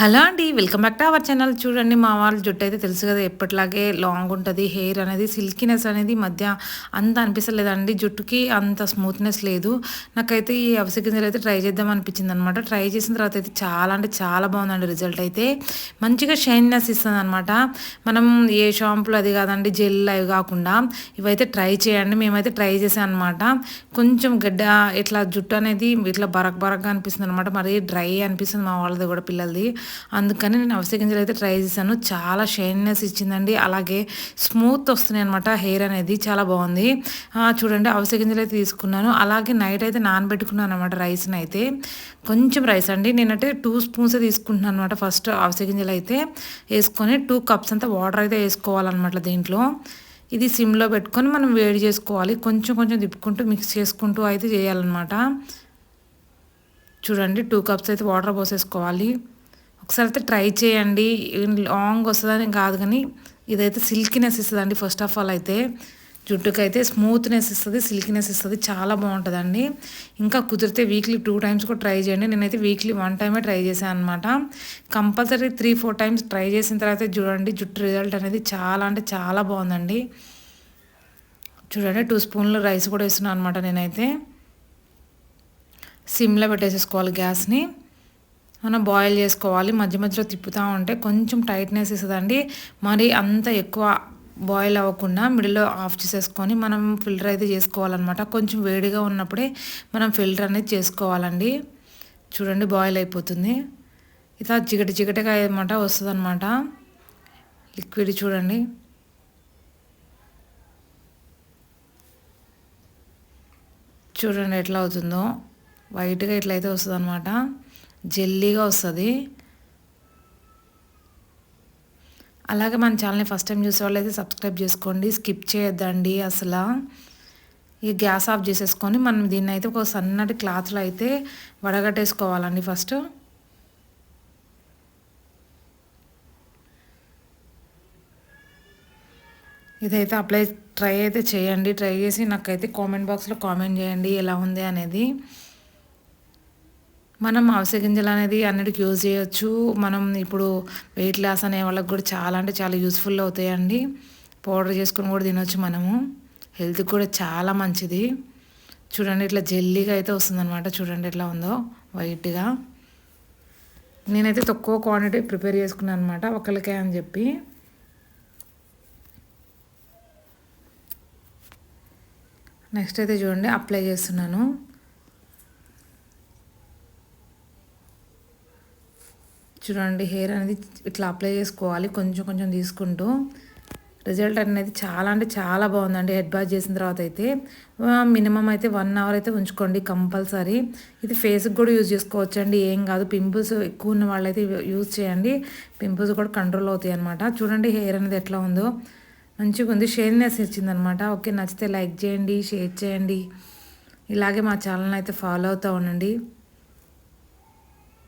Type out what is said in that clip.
Hello అండి welcome back to our channel. చూడండి మా వాళ్ళ జుట్టు అయితే తెలుసు కదా ఎప్పటిలాగే లాంగ్ ఉంటుంది. హెయిర్ అనేది సిల్కీనెస్ అనేది మధ్య అంత అనిపిస్తలేదండి. జుట్టుకి అంత స్మూత్నెస్ లేదు. నాకైతే ఈ అవిసె గింజలు అయితే ట్రై చేద్దాం అనిపించింది అనమాట ట్రై చేసిన తర్వాత అయితే చాలా అంటే చాలా బాగుందండి రిజల్ట్ అయితే. మంచిగా షైన్నెస్ ఇస్తుంది అనమాట మనం ఏ షాంపులు అది కాదండి జెల్ అవి కాకుండా ఇవైతే ట్రై చేయండి. మేమైతే ట్రై చేసాం అనమాట కొంచెం గడ్డ ఇట్లా జుట్టు అనేది ఇట్లా బరక్ బరక్గా అనిపిస్తుంది అనమాట మరి డ్రై అనిపిస్తుంది మా వాళ్ళది కూడా పిల్లలది. అందుకని నేను అవిసె గింజలు అయితే ట్రై చేశాను. చాలా షైన్నెస్ ఇచ్చిందండి. అలాగే స్మూత్ వస్తున్నాయి అనమాట హెయిర్ అనేది చాలా బాగుంది. చూడండి అవిసె గింజలు అయితే తీసుకున్నాను. అలాగే నైట్ అయితే నానబెట్టుకున్నాను అనమాట రైస్ని అయితే. కొంచెం రైస్ అండి. నేనంటే టూ స్పూన్స్ తీసుకుంటున్నాను అనమాట ఫస్ట్ అవిసె గింజలు అయితే. వేసుకొని టూ కప్స్ అంతా వాటర్ అయితే వేసుకోవాలన్నమాట దీంట్లో. ఇది సిమ్లో పెట్టుకొని మనం వేడి చేసుకోవాలి. కొంచెం కొంచెం తిప్పుకుంటూ మిక్స్ చేసుకుంటూ అయితే చేయాలన్నమాట. చూడండి టూ కప్స్ అయితే వాటర్ పోసేసుకోవాలి. ఒకసారి అయితే ట్రై చేయండి. లాంగ్ వస్తుందని కాదు కానీ ఇదైతే సిల్కినెస్ ఇస్తుందండి ఫస్ట్ ఆఫ్ ఆల్ అయితే. జుట్టుకు అయితే స్మూత్నెస్ ఇస్తుంది సిల్కినెస్ ఇస్తుంది చాలా బాగుంటుందండి. ఇంకా కుదిరితే వీక్లీ టూ టైమ్స్ కూడా ట్రై చేయండి. నేనైతే వీక్లీ వన్ టైమే ట్రై చేశాను అనమాట compulsory three four times try చేసిన తర్వాత చూడండి జుట్టు రిజల్ట్ అనేది చాలా అంటే చాలా బాగుందండి. చూడండి టూ స్పూన్లు రైస్ కూడా వేస్తున్నాను అనమాట నేనైతే. సిమ్లో పెట్టేసేసుకోవాలి గ్యాస్ని. మనం బాయిల్ చేసుకోవాలి. మధ్య మధ్యలో తిప్పుతూ ఉంటే కొంచెం టైట్నెస్ ఇస్తుందండి. మరి అంత ఎక్కువ బాయిల్ అవ్వకుండా మిడిల్లో ఆఫ్ చేసేసుకొని మనం ఫిల్టర్ అయితే చేసుకోవాలన్నమాట. కొంచెం వేడిగా ఉన్నప్పుడే మనం ఫిల్టర్ అనేది చేసుకోవాలండి. చూడండి బాయిల్ అయిపోతుంది. ఇట్లా జిగటి చికటిగా అనమాట వస్తుంది అనమాట లిక్విడ్ చూడండి. చూడండి ఎట్లా అవుతుందో. వైట్గా ఇట్లయితే వస్తుంది అనమాట జెల్లీగా వస్తుంది. అలాగే మన ఛానల్ని ఫస్ట్ టైం చూసే వాళ్ళైతే సబ్స్క్రైబ్ చేసుకోండి స్కిప్ చేయొద్దండి అసలు. ఈ గ్యాస్ ఆఫ్ చేసేసుకొని మనం దీన్ని అయితే ఒక సన్నటి క్లాత్లో అయితే వడగట్టేసుకోవాలండి ఫస్ట్. ఇదైతే అప్లై ట్రై అయితే చేయండి. ట్రై చేసి నాకైతే కామెంట్ బాక్స్లో కామెంట్ చేయండి ఎలా ఉంది అనేది. మనం అవిసె గింజలు అనేది అన్నిటికి యూజ్ చేయొచ్చు. మనం ఇప్పుడు వెయిట్ లాస్ అనే వాళ్ళకి కూడా చాలా అంటే చాలా యూస్ఫుల్ అవుతాయండి. పౌడర్ చేసుకుని కూడా తినొచ్చు మనము. హెల్త్కి కూడా చాలా మంచిది. చూడండి ఇట్లా జెల్లీగా అయితే వస్తుందన్నమాట. చూడండి ఎట్లా ఉందో. వైట్గా. నేనైతే తక్కువ క్వాంటిటీ ప్రిపేర్ చేసుకున్నాను అనమాట ఒకరికే అని చెప్పి. నెక్స్ట్ అయితే చూడండి అప్లై చేస్తున్నాను. చూడండి హెయిర్ అనేది ఇట్లా అప్లై చేసుకోవాలి కొంచెం కొంచెం తీసుకుంటూ. రిజల్ట్ అనేది చాలా అంటే చాలా బాగుందండి హెడ్ బాత్ చేసిన తర్వాత అయితే. మినిమం అయితే వన్ అవర్ అయితే ఉంచుకోండి కంపల్సరీ. ఇది ఫేస్కి కూడా యూజ్ చేసుకోవచ్చండి ఏం కాదు. పింపుల్స్ ఎక్కువ ఉన్న వాళ్ళైతే యూజ్ చేయండి. పింపుల్స్ కూడా కంట్రోల్ అవుతాయి అనమాట చూడండి హెయిర్ అనేది ఎట్లా ఉందో. మంచిగా ఉంది షేర్నెస్ ఇచ్చిందనమాట ఓకే నచ్చితే లైక్ చేయండి షేర్ చేయండి. ఇలాగే మా ఛానల్ అయితే ఫాలో అవుతూ ఉండండి.